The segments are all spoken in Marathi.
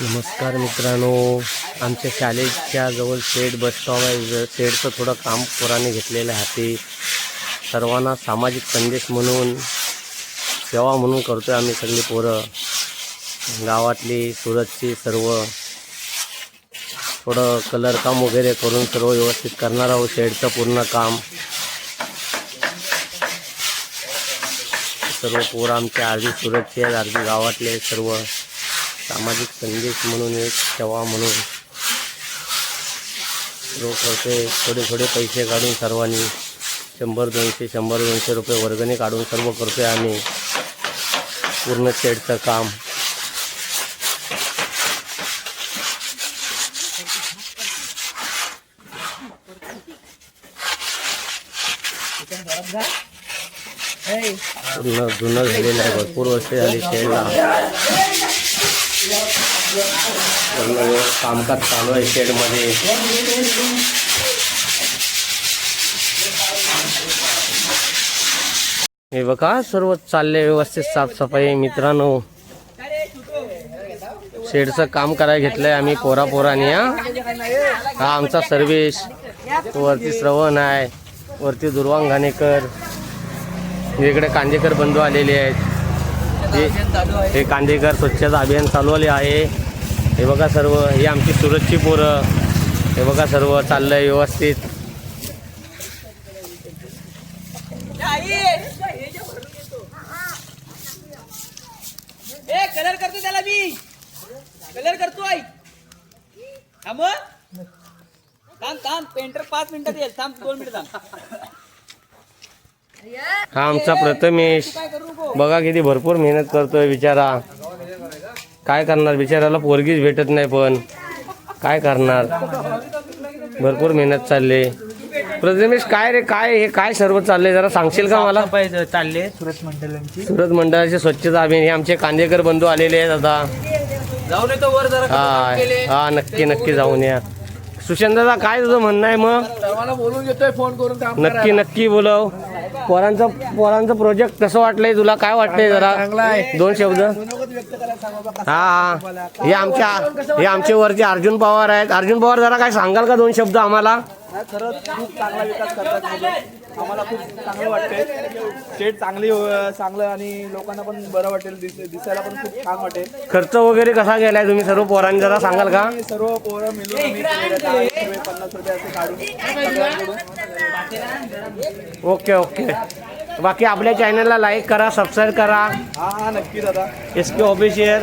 नमस्कार मित्रांनो आमच्या शाळेच्या जवळ शेड बस स्टॉप आहे. शेडचं थोडं काम पोराने घेतलेलं आहे हाती सर्वांना सामाजिक संदेश म्हणून सेवा म्हणून करतो आहे आम्ही सगळी पोरं. गावातली सुरतची सर्व थोडं कलर काम वगैरे करून सर्व व्यवस्थित करणार आहोत. शेडचं पूर्ण काम. सर्व पोरं आमच्या अर्धी सुरतचे आहेत अर्धी गावातले सर्व. सामाजिक संदेश म्हणून एक सेवा म्हणून. सर्व थोडे थोडे पैसे काढून सर्वांनी शंभर दोनशे शंभर दोनशे रुपये वर्गणी काढून सर्व करतोय आम्ही. पूर्ण शेडचं काम. पूर्ण जुनं झालेलं आहे भरपूर वर्ष झाली शेडला. कामकाज चालू आहे शेडमध्ये. हे बघा सर्व चालले व्यवस्थित साफसफाई मित्रांनो. शेडचं काम करायला घेतलंय आम्ही पोरा पोराने हा आमचा सर्वेश. वरती श्रवण आहे वरती दुर्वांग घाणेकर. इकडे कांदेकर बंधू आलेले आहेत. हे- हे कांदेकर स्वच्छता अभियान चालवले आहे. हे बघा सर्व ही आमची सुरतची पोरं. हे बघा सर्व चाललंय व्यवस्थित. कलर करतो त्याला मी. कलर करतो आई. थांब थांब पेंटर पाच मिनिटात येईल. थांब दोन मिनिट थांब. हा आमचा प्रथमेश बघा किती भरपूर मेहनत करतोय बिचारा. काय करणार? बिचाराला पोरगीच भेटत नाही पण. काय करणार? भरपूर मेहनत चालले. प्रथमेश काय रे? काय हे? काय सर्व चाललंय? जरा सांगशील का मला? चालले सुरत मंडळांची. सुरत मंडळाचे स्वच्छता अभियान हे आमचे कांदेकर बंधू आलेले आहेत आता. जाऊन येतो वर जरा हा हा नक्की नक्की जाऊन या. सुशांत दादा काय तुझं म्हणणं आहे मग? बोलून घेतोय फोन करून नक्की नक्की बोलव. पोरांचं पोरांचं प्रोजेक्ट कसं वाटलंय? तुला काय वाटतंय जरा? दोन शब्द. हा. हा हे आमच्या हे आमचे वरचे अर्जुन पवार आहेत. अर्जुन पवार जरा काय सांगाल का दोन शब्द आम्हाला? खरंच खूप चांगला विकास करतात. आम्हाला खूप चांगलं वाटतंय. स्टेट चांगली चांगलं आणि लोकांना पण बरं वाटेल दिस दिसायला पण खूप छान वाटेल. खर्च वगैरे कसा गेलाय तुम्ही सर्व पोरांनी जरा सांगाल का? सर्व पोरं मिळून आम्ही केलेलं दहा एक रुपये पन्नास रुपये असे काढून सगळ्यांकडून. Okay okay. बाकी आपल्या चॅनलला लाईक करा सबस्क्राईब करा. हा हा नक्की दादा. एस के ऑफिशियल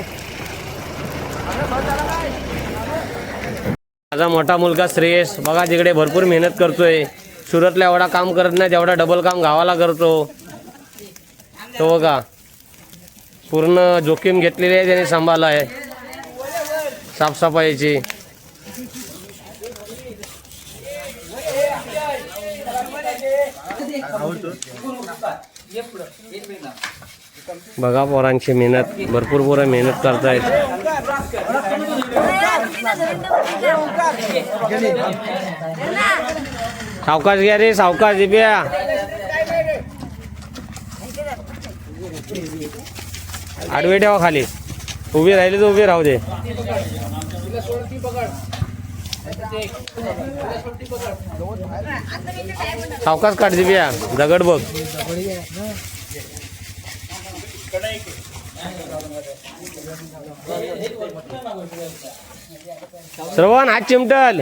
माझा मोठा मुलगा श्रेयस बघा तिकडे भरपूर मेहनत करतोय. सुरतला एवढा काम करत नाही तेवढा डबल काम गावाला करतो. तो बघा पूर्ण जोखीम घेतलेली आहे त्याने सांभाळला आहे साफसफाईची. बघा पोरांची मेहनत भरपूर पोरं मेहनत करतायत. सावकाश घ्या रे सावकाश दिप्या आडवे ठेवा खाली. उभी राहिली तर उभी राहू दे. सावकाश काढ दिप्या दगड बघ. श्रवण हात चिमटल.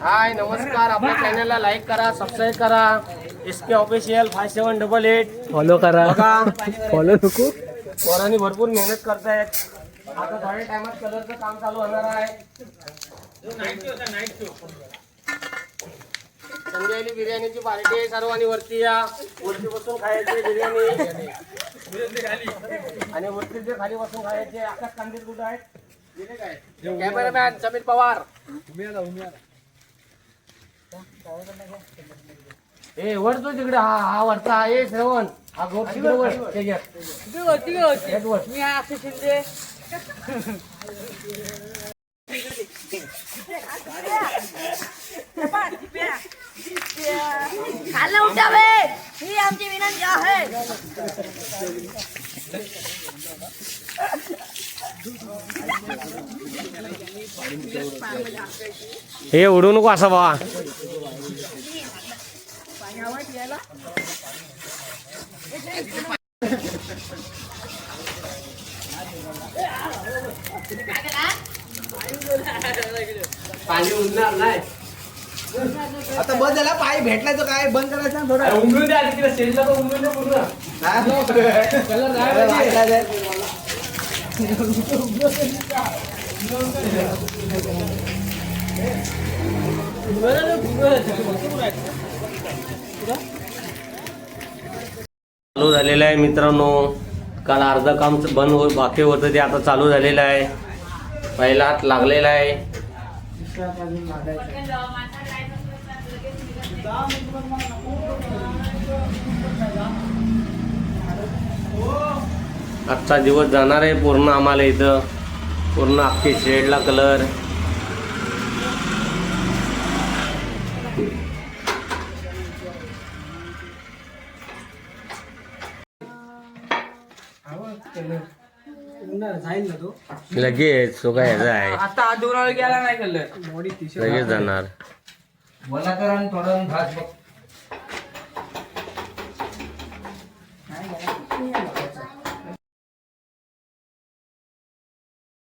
हाय नमस्कार. आपल्या चॅनलला लाईक करा सबस्क्राईब करा. S K official five seven double eight follow करा. फॉलो नको. पोरांनी भरपूर मेहनत करतायत. आता थोड्या टायमात कलरचं काम चालू होणार आहे. संजयली बिर्याणीची पार्टी आहे सर्वांनी वरती या. वरती बसून खायची बिर्याणी. आणि वरती जे खाली बसून खायचे आकाश कांदील कुठं आहेत? कॅमेरामॅन समीर पवार. ए वरतो तिकडे हा हा वरचा ए श्रवण. हा घोट तिकडे वर त्याच्यात मी अक्षय शिंदे. खाल्लं उठावे. ही आमची विनंती आहे. हे उडू नको असा बाबा पाणी उडणार नाही. आता बंद झाला पाय भेटलाय तर काय? बंद करायचं ना थोडं. उमरून द्या तिकडे स्टेजला तर उमरून द्या पूर्ण. चालू झालेलं आहे मित्रांनो. काल अर्ध काम बंद हो बाकी होतं ते आता चालू झालेलं आहे पहिला हात लागलेला आहे. आजचा दिवस जाणार आहे पूर्ण आम्हाला इथं. पूर्ण अख्खी शेडला कलर लगेच तो? काय ह्याचा आहे आता दोन वेळ गेला नाही कलर लगेच जाणार. मला तर आणि थोडं भात बघ.